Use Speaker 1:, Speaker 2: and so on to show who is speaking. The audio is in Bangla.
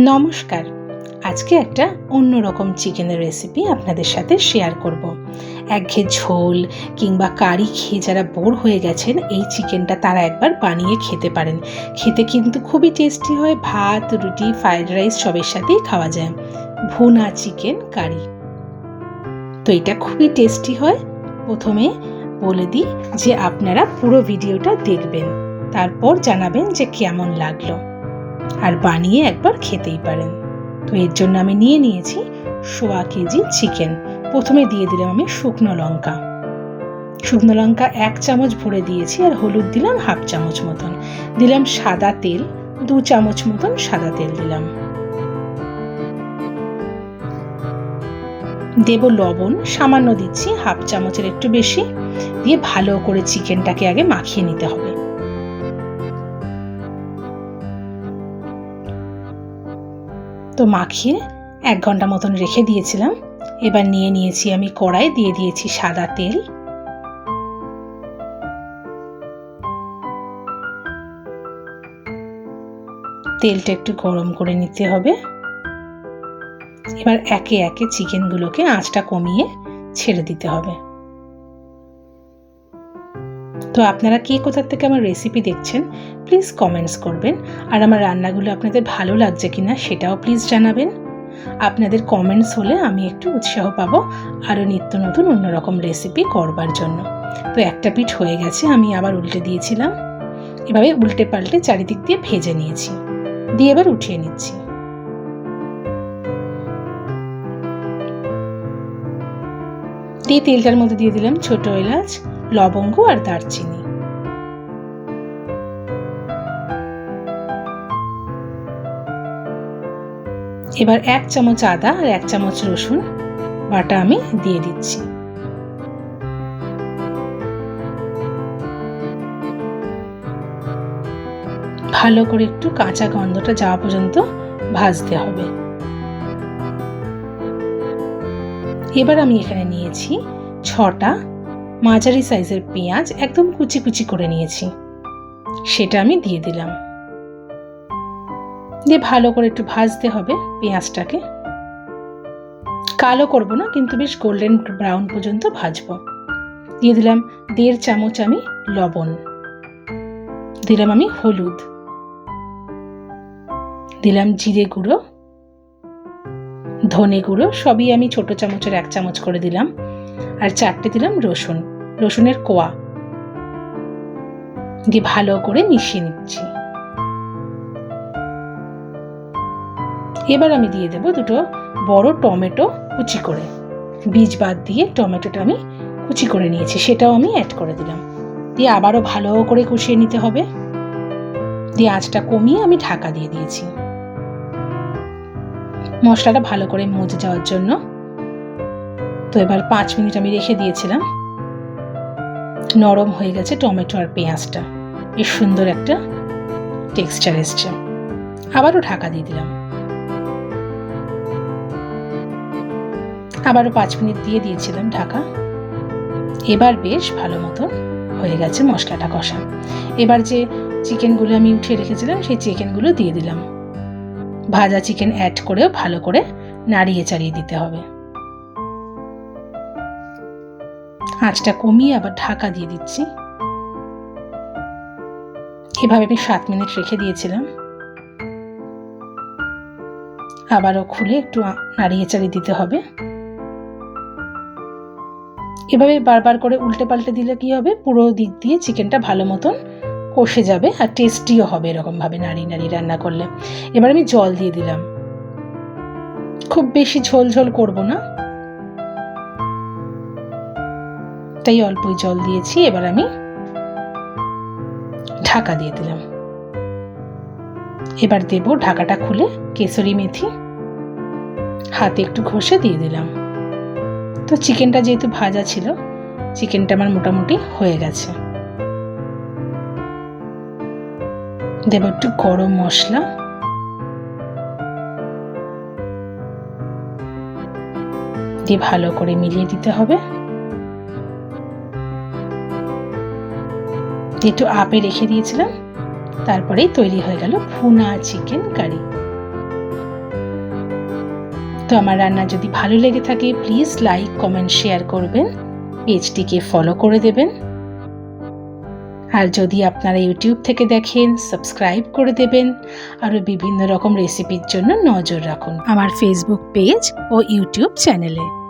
Speaker 1: নমস্কার। আজকে একটা অন্যরকম চিকেনের রেসিপি আপনাদের সাথে শেয়ার করব। একঘেয়ে ঝোল কিংবা কারি খেয়ে যারা বোর হয়ে গেছেন, এই চিকেনটা তারা একবার বানিয়ে খেতে পারেন। খেতে কিন্তু খুবই টেস্টি হয়, ভাত, রুটি ফ্রাইড রাইস সবের সাথেই খাওয়া যায়। ভুনা চিকেন কারি তো এটা খুবই টেস্টি হয়। প্রথমে বলে দিই যে আপনারা পুরো ভিডিওটা দেখবেন। তারপর জানাবেন যে কেমন লাগল। আর বানিয়ে একবার খেতেই পারেন। তো এর জন্য আমি নিয়ে নিয়েছি সোয়া কেজি চিকেন। প্রথমে দিয়ে দিলাম আমি শুকনো লঙ্কা। শুকনো লঙ্কা এক চামচ ভরে দিয়েছি আর হলুদ দিলাম হাফ চামচ মতন। দিলাম সাদা তেল, দু চামচ মতন সাদা তেল দিলাম। দেব লবণ, সামান্য দিচ্ছি হাফ চামচের একটু বেশি। দিয়ে ভালো করে চিকেনটাকে আগে মাখিয়ে নিতে হবে। তো মাখিয়ে এক ঘণ্টা মতন রেখে দিয়েছিলাম। এবার নিয়ে নিয়েছি আমি কড়াই, দিয়ে দিয়েছি সাদা তেল। তেলটা একটু গরম করে নিতে হবে। এবার একে একে চিকেনগুলোকে আঁচটা কমিয়ে ছেড়ে দিতে হবে। তো আপনারা কে কোথার থেকে আমার রেসিপি দেখছেন প্লিজ কমেন্টস করবেন। আর আমার রান্নাগুলো আপনাদের ভালো লাগছে কিনা সেটাও প্লিজ জানাবেন। আপনাদের কমেন্টস হলে আমি একটু উৎসাহ পাবো আরও নিত্য নতুন অন্যরকম রেসিপি করবার জন্য। তো একটা পিঠ হয়ে গেছে, আমি আবার উল্টে দিয়েছিলাম। এভাবে উল্টে পাল্টে চারিদিক দিয়ে ভেজে নিয়েছি। দিয়ে এবার উঠিয়ে নিচ্ছি। দিয়ে তেলটার মধ্যে দিয়ে দিলাম ছোট এলাচ লবঙ্গ আর দারচিনি। এবার এক চামচ আদা আর এক চামচ রসুন বাটা আমি দিয়ে দিচ্ছি। ভালো করে একটু কাঁচা গন্ধটা যাওয়া পর্যন্ত ভাজতে হবে। এবার আমি এখানে নিয়েছি ছটা মাঝারি সাইজের পেঁয়াজ একদম কুচি কুচি করে নিয়েছি। সেটা আমি দিয়ে দিলাম। দিয়ে ভালো করে একটু ভাজতে হবে পেঁয়াজটাকে। কালো করব না, কিন্তু বেশ গোল্ডেন ব্রাউন পর্যন্ত ভাজবো। দিয়ে দিলাম দেড় চামচ আমি লবণ। দিলাম আমি হলুদ। দিলাম জিরে গুঁড়ো। ধনে গুঁড়ো, সবই আমি ছোট চামচের এক চামচ করে দিলাম। আর চারটে দিলাম রসুন, রসুনের কোয়া। দিয়ে ভালো করে মিশিয়ে নিচ্ছি। এবার আমি দিয়ে দেব দুটো বড় টমেটো কুচি করে। বীজ বাদ দিয়ে টমেটোটা আমি কুচি করে নিয়েছি, সেটাও আমি অ্যাড করে দিলাম। দিয়ে আবারও ভালো করে কষিয়ে নিতে হবে। দিয়ে আঁচটা কমিয়ে আমি ঢাকা দিয়ে দিয়েছি। মশলাটা ভালো করে মজে যাওয়ার জন্য তো এবার পাঁচ মিনিট আমি রেখে দিয়েছিলাম। নরম হয়ে গেছে টমেটো আর পেঁয়াজটা। বেশ সুন্দর একটা টেক্সচার এসছে। আবারও ঢাকা দিয়ে দিলাম। আবারও পাঁচ মিনিট দিয়ে দিয়েছিলাম ঢাকা। এবার বেশ ভালো মতন হয়ে গেছে মশলাটা কষা। এবার যে চিকেনগুলো আমি উঠিয়ে রেখেছিলাম, সেই চিকেনগুলো দিয়ে দিলাম। ভাজা চিকেন অ্যাড করেও ভালো করে নাড়িয়ে চাড়িয়ে দিতে হবে। আঁচটা কমিয়ে আবার ঢাকা দিয়ে দিচ্ছি। এভাবে আমি সাত মিনিট রেখে দিয়েছিলাম। আবারও খুলে একটু নাড়িয়ে চাড়িয়ে দিতে হবে। এভাবে বারবার করে উল্টে পাল্টে দিলে কি হবে? পুরো দিক দিয়ে চিকেনটা ভালো মতন কষে যাবে আর টেস্টিও হবে এরকমভাবে নাড়িয়ে নাড়িয়ে রান্না করলে। এবার আমি জল দিয়ে দিলাম। খুব বেশি ঝোল ঝোল করব না। তাই অল্পই জল দিয়েছি, এবার আমি ঢাকা দিয়ে দিলাম। এবার দেব ঢাকাটা খুলে কেসরি মেথি। হাতে একটু ঘষে দিয়ে দিলাম। তো চিকেনটা যেহেতু ভাজা ছিল, চিকেনটা আমার মোটামুটি হয়ে গেছে। দেব একটু গরম মশলা। দিয়ে ভালো করে মিলিয়ে দিতে হবে। একটু আপে রেখে দিয়েছিলাম। তারপরেই তৈরি হয়ে গেল ভুনা চিকেন কারি। তো আমার রান্না যদি ভালো লেগে থাকে প্লিজ লাইক কমেন্ট শেয়ার করবেন। পেজটিকে ফলো করে দেবেন। আর যদি আপনারা ইউটিউব থেকে দেখেন সাবস্ক্রাইব করে দেবেন। আরও বিভিন্ন রকম রেসিপির জন্য নজর রাখুন। আমার ফেসবুক পেজ ও ইউটিউব চ্যানেলে